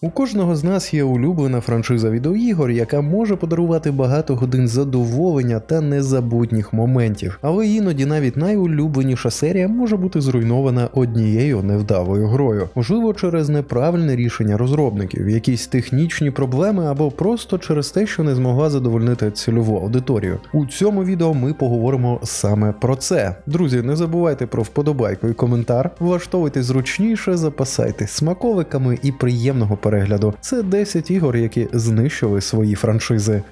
У кожного з нас є улюблена франшиза відеоігор, яка може подарувати багато годин задоволення та незабутніх моментів, але іноді навіть найулюбленіша серія може бути зруйнована однією невдалою грою, можливо, через неправильне рішення розробників, якісь технічні проблеми або просто через те, що не змогла задовольнити цільову аудиторію. У цьому відео ми поговоримо саме про це. Друзі, не забувайте про вподобайку і коментар, влаштовуйте зручніше, запасайтесь смаковиками і приємного перегляду. Це 10 ігор, які знищили свої франшизи.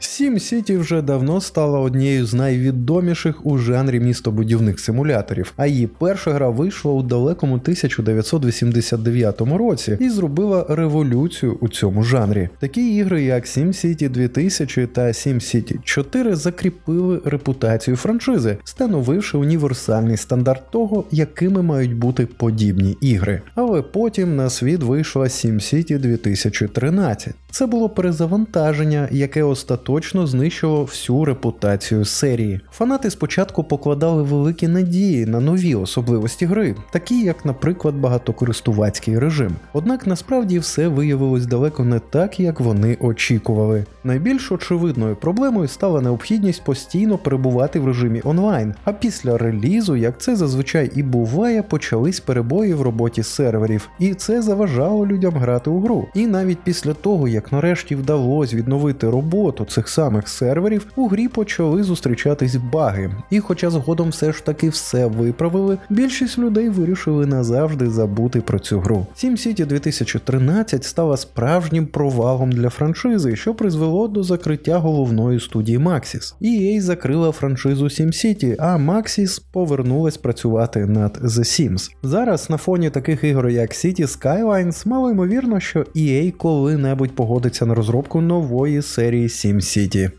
Sim City вже давно стала однією з найвідоміших у жанрі містобудівних симуляторів, а її перша гра вийшла у далекому 1989 році і зробила революцію у цьому жанрі. Такі ігри, як Sim City 2000 та Sim City 4 закріпили репутацію франшизи, становивши універсальний стандарт того, якими мають бути подібні ігри. Але потім на світ вийшла Sim City 2013. Це було перезавантаження, яке остаточно знищило всю репутацію серії. Фанати спочатку покладали великі надії на нові особливості гри, такі як, наприклад, багатокористувацький режим. Однак насправді все виявилось далеко не так, як вони очікували. Найбільш очевидною проблемою стала необхідність постійно перебувати в режимі онлайн. А після релізу, як це зазвичай і буває, почались перебої в роботі серверів, і це заважало людям грати у гру. І навіть після того, як нарешті вдалося відновити роботу цих самих серверів, у грі почали зустрічатись баги. І хоча згодом все ж таки все виправили, більшість людей вирішили назавжди забути про цю гру. SimCity 2013 стала справжнім провалом для франшизи, що призвело до закриття головної студії Maxis. EA закрила франшизу SimCity, а Maxis повернулась працювати над The Sims. Зараз на фоні таких ігор, як City Skylines, мало ймовірно, що EA коли-небудь погодиться на розробку нової серії SimCity.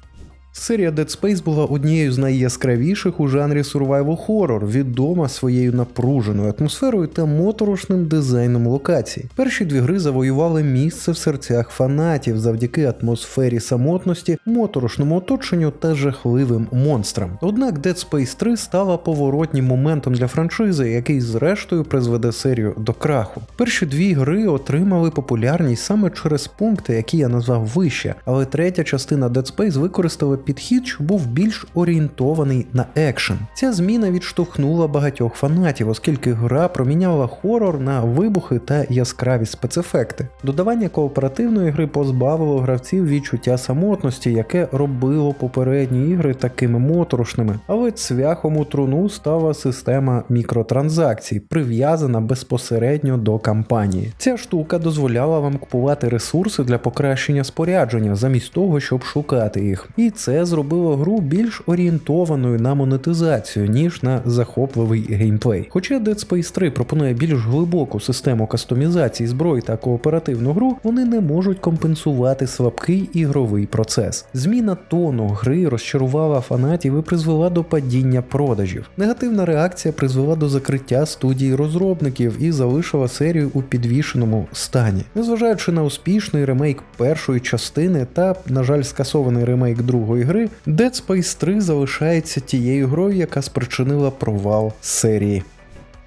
Серія Dead Space була однією з найяскравіших у жанрі survival horror, відома своєю напруженою атмосферою та моторошним дизайном локацій. Перші дві гри завоювали місце в серцях фанатів завдяки атмосфері самотності, моторошному оточенню та жахливим монстрам. Однак Dead Space 3 стала поворотнім моментом для франшизи, який зрештою призведе серію до краху. Перші дві гри отримали популярність саме через пункти, які я назвав вище, але третя частина Dead Space використала підхід, що був більш орієнтований на екшен. Ця зміна відштовхнула багатьох фанатів, оскільки гра проміняла хорор на вибухи та яскраві спецефекти. Додавання кооперативної гри позбавило гравців відчуття самотності, яке робило попередні ігри такими моторошними. Але цвяхом у труну стала система мікротранзакцій, прив'язана безпосередньо до кампанії. Ця штука дозволяла вам купувати ресурси для покращення спорядження, замість того, щоб шукати їх. І це зробило гру більш орієнтованою на монетизацію, ніж на захопливий геймплей. Хоча Dead Space 3 пропонує більш глибоку систему кастомізації зброї та кооперативну гру, вони не можуть компенсувати слабкий ігровий процес. Зміна тону гри розчарувала фанатів і призвела до падіння продажів. Негативна реакція призвела до закриття студії розробників і залишила серію у підвішеному стані. Незважаючи на успішний ремейк першої частини та, на жаль, скасований ремейк другої гри, Dead Space 3 залишається тією грою, яка спричинила провал серії.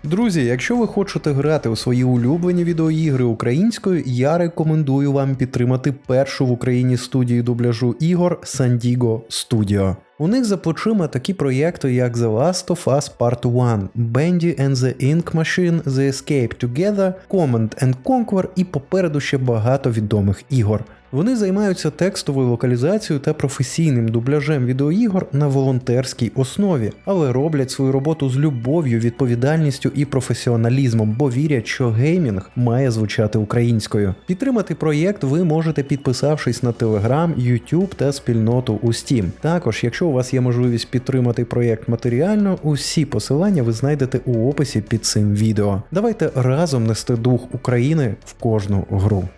Друзі, якщо ви хочете грати у свої улюблені відеоігри українською, я рекомендую вам підтримати першу в Україні студію дубляжу ігор Sandigo Studio. У них за плечима такі проєкти, як The Last of Us Part 1, Bendy and the Ink Machine, The Escape Together, Command and Conquer і попереду ще багато відомих ігор. Вони займаються текстовою локалізацією та професійним дубляжем відеоігор на волонтерській основі, але роблять свою роботу з любов'ю, відповідальністю і професіоналізмом, бо вірять, що геймінг має звучати українською. Підтримати проєкт ви можете підписавшись на Telegram, YouTube та спільноту у Steam. Також, якщо у вас є можливість підтримати проєкт матеріально, усі посилання ви знайдете у описі під цим відео. Давайте разом нести дух України в кожну гру.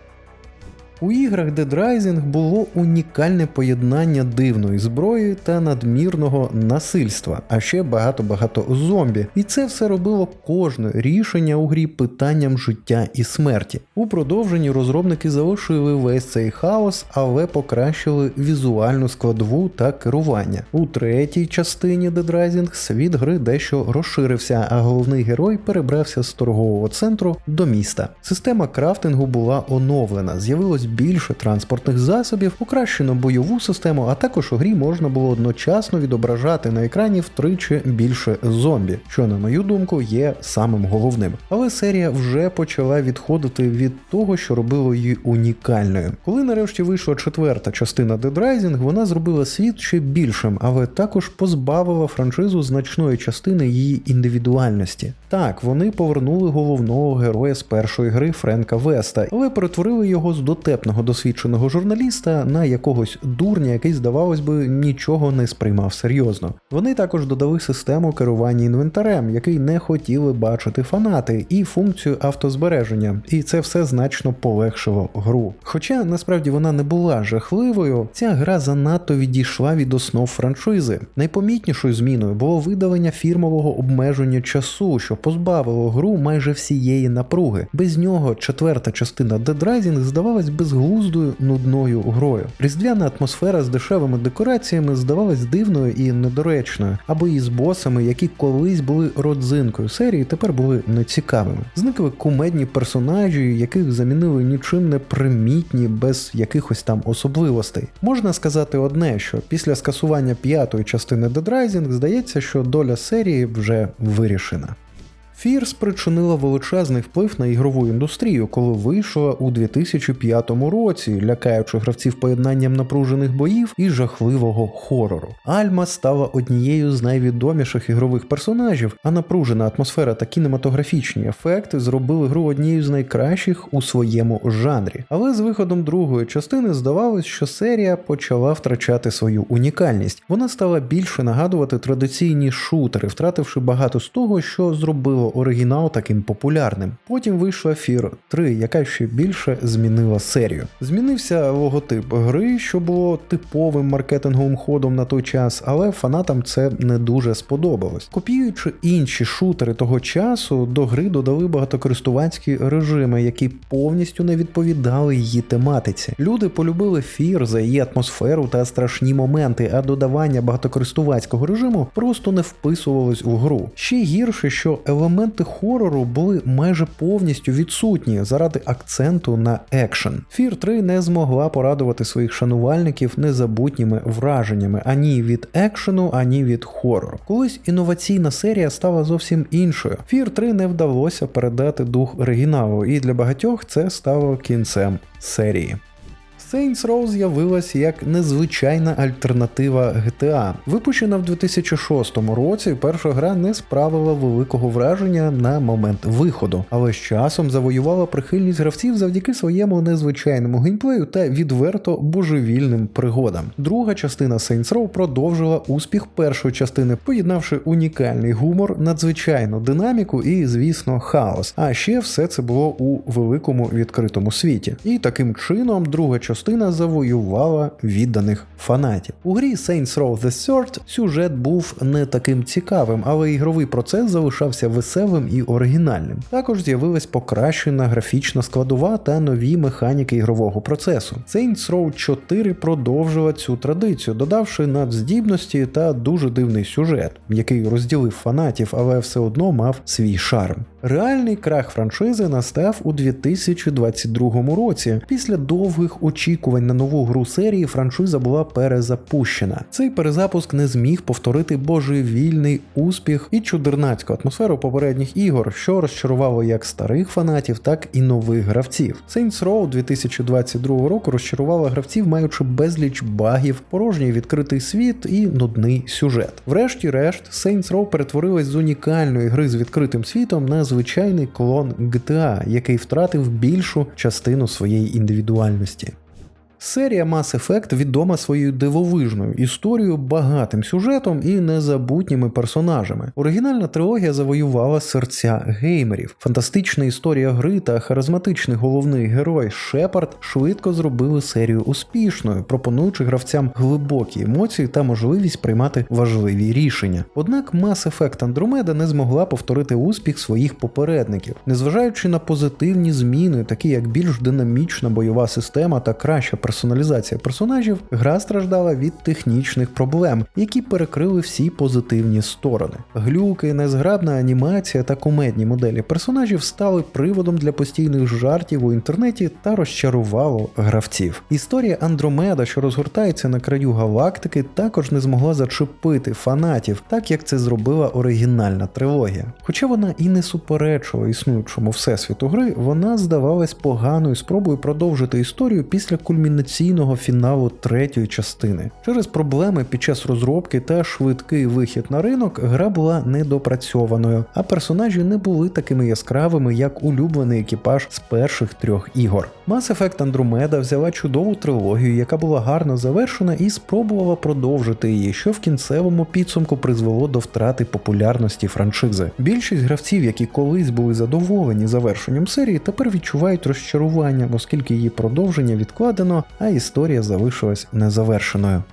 У іграх Dead Rising було унікальне поєднання дивної зброї та надмірного насильства, а ще багато-багато зомбі. І це все робило кожне рішення у грі питанням життя і смерті. У продовженні розробники залишили весь цей хаос, але покращили візуальну складову та керування. У третій частині Dead Rising світ гри дещо розширився, а головний герой перебрався з торгового центру до міста. Система крафтингу була оновлена, з'явилось більше транспортних засобів, покращено бойову систему, а також у грі можна було одночасно відображати на екрані втричі більше зомбі, що, на мою думку, є самим головним. Але серія вже почала відходити від того, що робило її унікальною. Коли нарешті вийшла четверта частина Dead Rising, вона зробила світ ще більшим, але також позбавила франшизу значної частини її індивідуальності. Так, вони повернули головного героя з першої гри Френка Веста, але перетворили його з дотепного досвідченого журналіста на якогось дурня, який, здавалось би, нічого не сприймав серйозно. Вони також додали систему керування інвентарем, який не хотіли бачити фанати, і функцію автозбереження, і це все значно полегшило гру. Хоча насправді вона не була жахливою, ця гра занадто відійшла від основ франшизи. Найпомітнішою зміною було видалення фірмового обмеження часу, що позбавило гру майже всієї напруги. Без нього четверта частина Dead Rising здавалась безглуздою нудною грою. Різдвяна атмосфера з дешевими декораціями здавалась дивною і недоречною, або і з босами, які колись були родзинкою серії, тепер були нецікавими. Зникли кумедні персонажі, яких замінили нічим не примітні, без якихось там особливостей. Можна сказати одне, що після скасування п'ятої частини Dead Rising здається, що доля серії вже вирішена. Фір спричинила величезний вплив на ігрову індустрію, коли вийшла у 2005 році, лякаючи гравців поєднанням напружених боїв і жахливого хорору. Альма стала однією з найвідоміших ігрових персонажів, а напружена атмосфера та кінематографічні ефекти зробили гру однією з найкращих у своєму жанрі. Але з виходом другої частини здавалось, що серія почала втрачати свою унікальність. Вона стала більше нагадувати традиційні шутери, втративши багато з того, що зробило оригінал таким популярним. Потім вийшла Фір 3, яка ще більше змінила серію. Змінився логотип гри, що було типовим маркетинговим ходом на той час, але фанатам це не дуже сподобалось. Копіюючи інші шутери того часу, до гри додали багатокористувацькі режими, які повністю не відповідали її тематиці. Люди полюбили Фір за її атмосферу та страшні моменти, а додавання багатокористувацького режиму просто не вписувалось у гру. Ще гірше, що елементи хорору були майже повністю відсутні заради акценту на екшен. Фір 3 не змогла порадувати своїх шанувальників незабутніми враженнями ані від екшену, ані від хорору. Колись інноваційна серія стала зовсім іншою. Фір 3 не вдалося передати дух оригіналу, і для багатьох це стало кінцем серії. Saints Row з'явилась як незвичайна альтернатива GTA. Випущена в 2006 році, перша гра не справила великого враження на момент виходу, але з часом завоювала прихильність гравців завдяки своєму незвичайному геймплею та відверто божевільним пригодам. Друга частина Saints Row продовжила успіх першої частини, поєднавши унікальний гумор, надзвичайну динаміку і, звісно, хаос. А ще все це було у великому відкритому світі. І таким чином друга частина завоювала відданих фанатів. У грі Saints Row The Third сюжет був не таким цікавим, але ігровий процес залишався веселим і оригінальним. Також з'явилась покращена графічна складова та нові механіки ігрового процесу. Saints Row 4 продовжила цю традицію, додавши надздібності та дуже дивний сюжет, який розділив фанатів, але все одно мав свій шарм. Реальний крах франшизи настав у 2022 році. Після довгих очікувань на нову гру серії франшиза була перезапущена. Цей перезапуск не зміг повторити божевільний успіх і чудернацьку атмосферу попередніх ігор, що розчарувало як старих фанатів, так і нових гравців. Saints Row 2022 року розчарувала гравців, маючи безліч багів, порожній відкритий світ і нудний сюжет. Врешті-решт, Saints Row перетворилась з унікальної гри з відкритим світом на звичайний клон GTA, який втратив більшу частину своєї індивідуальності. Серія Mass Effect відома своєю дивовижною історією, багатим сюжетом і незабутніми персонажами. Оригінальна трилогія завоювала серця геймерів. Фантастична історія гри та харизматичний головний герой Шепард швидко зробили серію успішною, пропонуючи гравцям глибокі емоції та можливість приймати важливі рішення. Однак Mass Effect Andromeda не змогла повторити успіх своїх попередників, незважаючи на позитивні зміни, такі як більш динамічна бойова система та краща персоналізація персонажів, гра страждала від технічних проблем, які перекрили всі позитивні сторони. Глюки, незграбна анімація та кумедні моделі персонажів стали приводом для постійних жартів у інтернеті та розчарувало гравців. Історія Андромеда, що розгортається на краю галактики, також не змогла зачепити фанатів, так як це зробила оригінальна трилогія. Хоча вона і не суперечила існуючому всесвіту гри, вона здавалась поганою спробою продовжити історію після кульмінаційного фіналу третьої частини. Через проблеми під час розробки та швидкий вихід на ринок гра була недопрацьованою, а персонажі не були такими яскравими, як улюблений екіпаж з перших трьох ігор. Mass Effect Andromeda взяла чудову трилогію, яка була гарно завершена, і спробувала продовжити її, що в кінцевому підсумку призвело до втрати популярності франшизи. Більшість гравців, які колись були задоволені завершенням серії, тепер відчувають розчарування, оскільки її продовження відкладено, а історія залишилась незавершеною.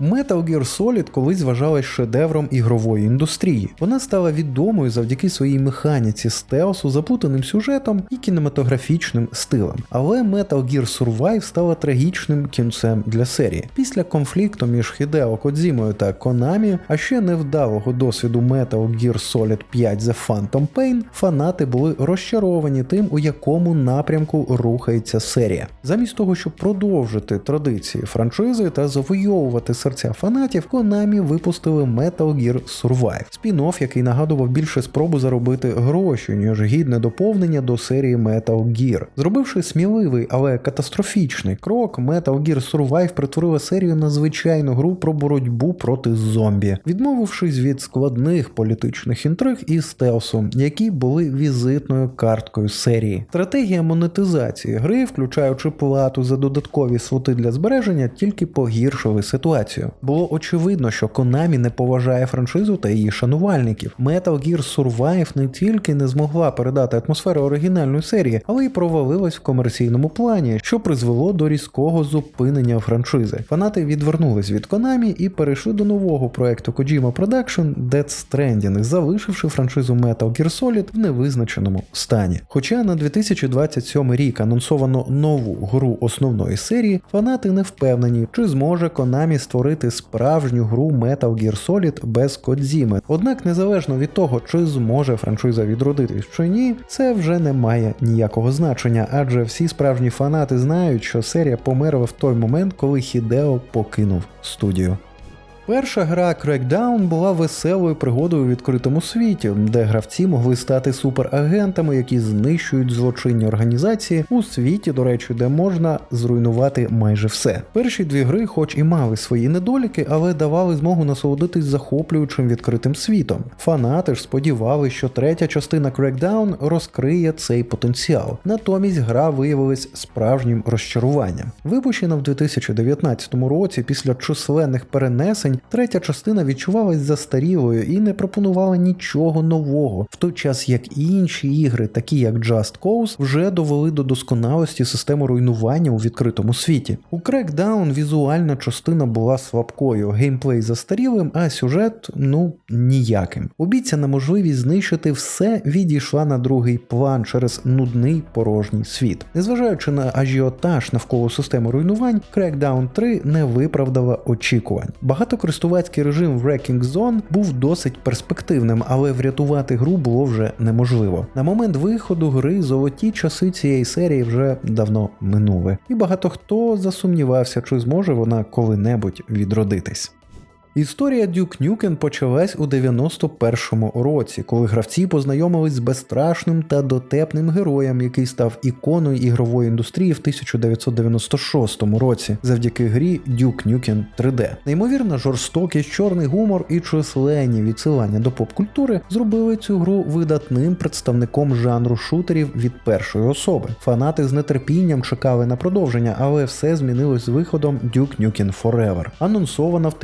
Metal Gear Solid колись вважалась шедевром ігрової індустрії. Вона стала відомою завдяки своїй механіці стелсу, заплутаним сюжетом і кінематографічним стилем. Але Metal Gear Survive стала трагічним кінцем для серії. Після конфлікту між Хідео Кодзімою та Konami, а ще невдалого досвіду Metal Gear Solid 5 The Phantom Pain, фанати були розчаровані тим, у якому напрямку рухається серія. Замість того, щоб продовжити традиції франшизи та завойовувати серця фанатів, Konami випустили Metal Gear Survive, спін-офф, який нагадував більше спробу заробити гроші, ніж гідне доповнення до серії Metal Gear. Зробивши сміливий, але катастрофічний крок, Metal Gear Survive перетворила серію на звичайну гру про боротьбу проти зомбі, відмовившись від складних політичних інтриг і стелсу, які були візитною карткою серії. Стратегія монетизації гри, включаючи плату за додаткові слоти для збереження, тільки погіршили ситуацію. Було очевидно, що Konami не поважає франшизу та її шанувальників. Metal Gear Survive не тільки не змогла передати атмосферу оригінальної серії, але й провалилась в комерційному плані, що призвело до різкого зупинення франшизи. Фанати відвернулись від Konami і перейшли до нового проекту Kojima Production Death Stranding, залишивши франшизу Metal Gear Solid в невизначеному стані. Хоча на 2027 рік анонсовано нову гру основної серії, фанати не впевнені, чи зможе Konami створити справжню гру Metal Gear Solid без Кодзіми. Однак, незалежно від того, чи зможе франшиза відродитись чи ні, це вже не має ніякого значення, адже всі справжні фанати знають, що серія померла в той момент, коли Хідео покинув студію. Перша гра Crackdown була веселою пригодою у відкритому світі, де гравці могли стати суперагентами, які знищують злочинні організації у світі, до речі, де можна зруйнувати майже все. Перші дві гри, хоч і мали свої недоліки, але давали змогу насолодитись захоплюючим відкритим світом. Фанати ж сподівалися, що третя частина Crackdown розкриє цей потенціал. Натомість гра виявилась справжнім розчаруванням. Випущена в 2019 році після численних перенесень третя частина відчувалась застарілою і не пропонувала нічого нового, в той час як інші ігри, такі як Just Cause, вже довели до досконалості систему руйнування у відкритому світі. У Crackdown візуальна частина була слабкою, геймплей застарілим, а сюжет ну ніяким. Обіцяна можливість знищити все відійшла на другий план через нудний порожній світ. Незважаючи на ажіотаж навколо системи руйнувань, Crackdown 3 не виправдала очікувань. Багато користувацький режим Wrecking Zone був досить перспективним, але врятувати гру було вже неможливо. На момент виходу гри золоті часи цієї серії вже давно минули, і багато хто засумнівався, чи зможе вона коли-небудь відродитись. Історія Duke Nukem почалась у 91-му році, коли гравці познайомились з безстрашним та дотепним героєм, який став іконою ігрової індустрії в 1996 році, завдяки грі Duke Nukem 3D. Неймовірна жорстокість, чорний гумор і численні відсилання до поп-культури зробили цю гру видатним представником жанру шутерів від першої особи. Фанати з нетерпінням чекали на продовження, але все змінилось з виходом Duke Nukem Forever. Анонсована в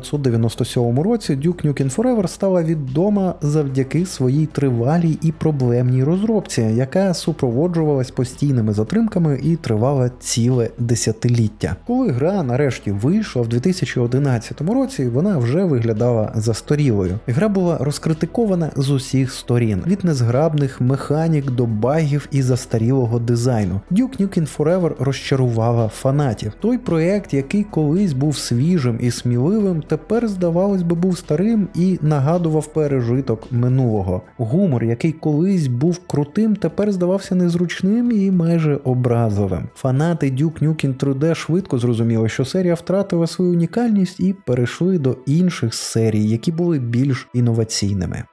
1997 році, Duke Nukem Forever стала відома завдяки своїй тривалій і проблемній розробці, яка супроводжувалась постійними затримками і тривала ціле десятиліття. Коли гра нарешті вийшла в 2011 році, вона вже виглядала застарілою. Гра була розкритикована з усіх сторін: від незграбних механік до багів і застарілого дизайну. Duke Nukem Forever розчарувала фанатів. Той проект, який колись був свіжим і сміливим, тепер, здавалось би, був старим і нагадував пережиток минулого. Гумор, який колись був крутим, тепер здавався незручним і майже образливим. Фанати Duke Nukem 3D швидко зрозуміли, що серія втратила свою унікальність і перейшли до інших серій, які були більш інноваційними.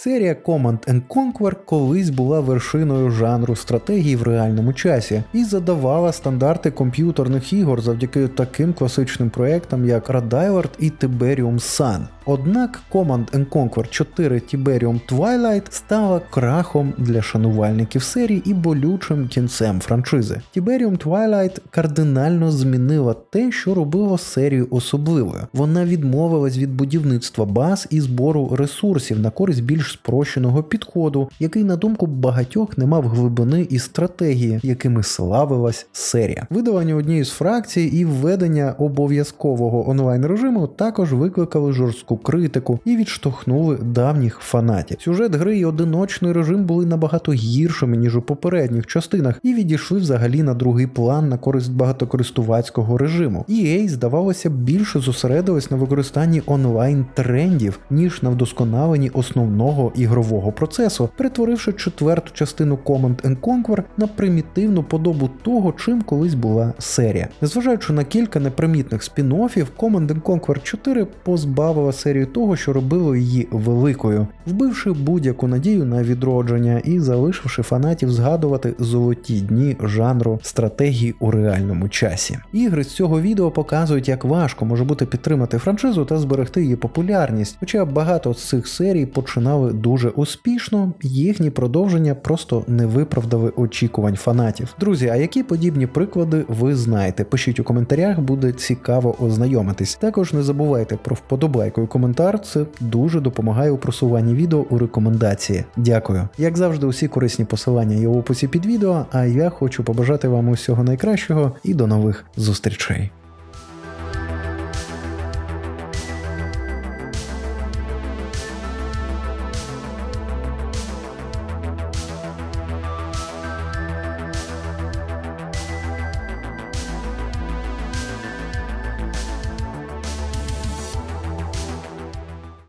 Серія Command and Conquer колись була вершиною жанру стратегії в реальному часі і задавала стандарти комп'ютерних ігор завдяки таким класичним проектам, як Radivert і Tiberium Sun. Однак Command and Conquer 4 Tiberium Twilight стала крахом для шанувальників серії і болючим кінцем франшизи. Tiberium Twilight кардинально змінила те, що робило серію особливою. Вона відмовилась від будівництва баз і збору ресурсів на користь більш спрощеного підходу, який, на думку багатьох, не мав глибини і стратегії, якими славилась серія. Видалення однієї з фракцій і введення обов'язкового онлайн режиму також викликали жорстку критику і відштовхнули давніх фанатів. Сюжет гри і одиночний режим були набагато гіршими ніж у попередніх частинах, і відійшли взагалі на другий план на користь багатокористувацького режиму. EA, здавалося, більше зосередилась на використанні онлайн трендів ніж на вдосконаленні основного ігрового процесу, перетворивши четверту частину Command and Conquer на примітивну подобу того, чим колись була серія. Незважаючи на кілька непримітних спін-оффів, Command and Conquer 4 позбавила серію того, що робило її великою, вбивши будь-яку надію на відродження і залишивши фанатів згадувати золоті дні жанру стратегії у реальному часі. Ігри з цього відео показують, як важко може бути підтримати франшизу та зберегти її популярність, хоча багато з цих серій починали дуже успішно, їхні продовження просто не виправдали очікувань фанатів. Друзі, а які подібні приклади ви знаєте? Пишіть у коментарях, буде цікаво ознайомитись. Також не забувайте про вподобайку і коментар, це дуже допомагає у просуванні відео у рекомендації. Дякую. Як завжди, усі корисні посилання є в описі під відео. А я хочу побажати вам усього найкращого і до нових зустрічей.